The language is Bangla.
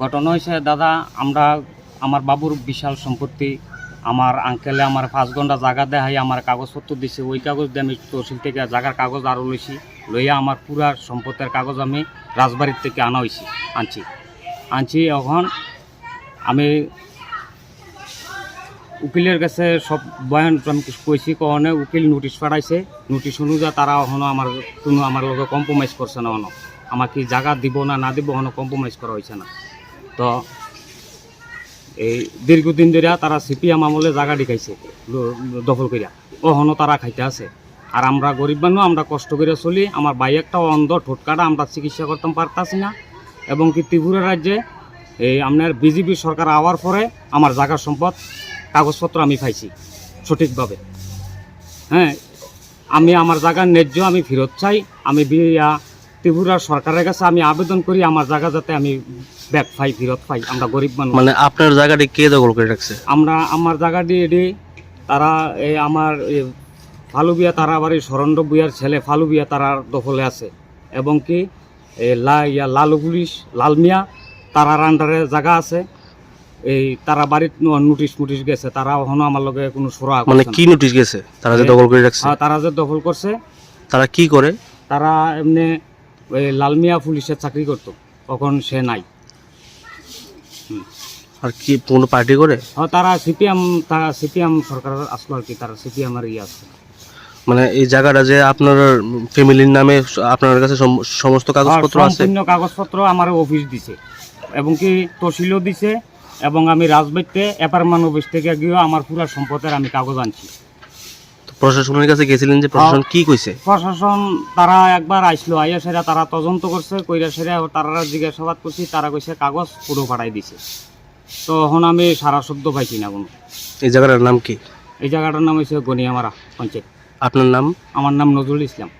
ঘটনা হয়েছে, দাদা, আমরা আমার বাবুর বিশাল সম্পত্তি, আমার আঙ্কেলে আমার পাঁচ ঘণ্টা জায়গা দেখাই, আমার কাগজপত্র দিছে, ওই কাগজ দিয়ে আমি তহসিল থেকে জায়গার কাগজ আরও লইছি, লইয়া আমার পুরা সম্পত্তির কাগজ আমি রাজবাড়ির থেকে আনা হয়েছি আনছি। আনছি, এখন আমি উকিলের কাছে সব বয়ান আমি কইছি, কখনে উকিল নোটিশ পাঠাইছে নোটিশ অনুযায়ী তারা এখনও আমার কোনো, আমার লগে কম্প্রোমাইজ করছে না এখনও। আমাকে জায়গা দিব না না দিব এখনও কম্প্রোমাইজ করা হয়েছে না। তো এই দীর্ঘদিন ধরে তারা সিপিএম আমলে জায়গা ল- দখল করিয়া ওহনো তারা খাইতে আছে। আর আমরা গরিব মানুষ আমরা কষ্ট করে চলি। আমার ভাই একটা অন্ধ ঠোটকাটা, আমরা চিকিৎসা করতাম, পারতাছি না। এবং কি ত্রিপুরা রাজ্যে এই আপনার বিজেপি সরকার আওয়ার পরে আমার জায়গার সম্পদ, কাগজপত্র আমি পাইছি, সঠিকভাবে। হ্যাঁ আমি আমার জায়গার ন্যায্য, আমি ফেরত চাই। আমি ত্রিপুরা সরকারের কাছে আমি আবেদন করি, আমার জায়গা যাতে আমি ব্যাক পাই ফেরত পাই আমরা গরিব মানুষ। মানে আপনার জায়গাটি কে দখল করে রাখছে? আমরা আমার জায়গা দিয়ে এটি তারা এই আমার ফালু বিয়া তারা আবার এই সরণ্ড বুয়ার ছেলে ফালু বিয়া তারা দখলে আছে। এবং কি এই লা ইয়া লালু পুলিশ লাল মিয়া তারার আন্ডারে জায়গা আছে। এই তারা বাড়িত নোটিশ মুটিশ গেছে তারা এখনও আমার লগে কোনো সুরা মানে কি নোটিশ গেছে? তারা যে দখল করে রাখছে? হ্যাঁ, তারা যে দখল করছে তারা কি করে? তারা এমনি লালমিয়া পুলিশের চাকরি করতো তখন সে নাই। আর কি কোনো পার্টি করে? হ্যাঁ, তারা সিপিএম তারা সিপিএম সরকার আসলো আর কি তারা সিপিএম আর ইয়ে আছে। মানে এই জায়গাটা যে আপনার ফ্যামিলির নামে আপনার কাছে সম- সমস্ত কাগজপত্র আর আছে? সম্পূর্ণ কাগজপত্র আমার অফিস দিছে। এবং কি তহসিলও দিছে এবং আমি রাজবাড়িতে অ্যাপারমান অফিস থেকে গিয়েও আমার পুরো সম্পদের আমি কাগজ আনছি। তো প্রশাসনের কাছে গেছিলেন যে প্রশাসন কি কইছে? প্রশাসন তারা একবার আইসলো আইয়া সেরা তারা তদন্ত করছে কইরা সেরা তারা জিজ্ঞাসাবাদ করছি তারা কইছে কাগজ পুরো পাঠাই দিছে। তো এখন আমি সারা শব্দ পাইছি না কোনো। এই জায়গাটার নাম কি? এই জায়গাটার নাম হচ্ছে গনিয়ামারা পঞ্চায়েত। আপনার নাম? আমার নাম নজরুল ইসলাম।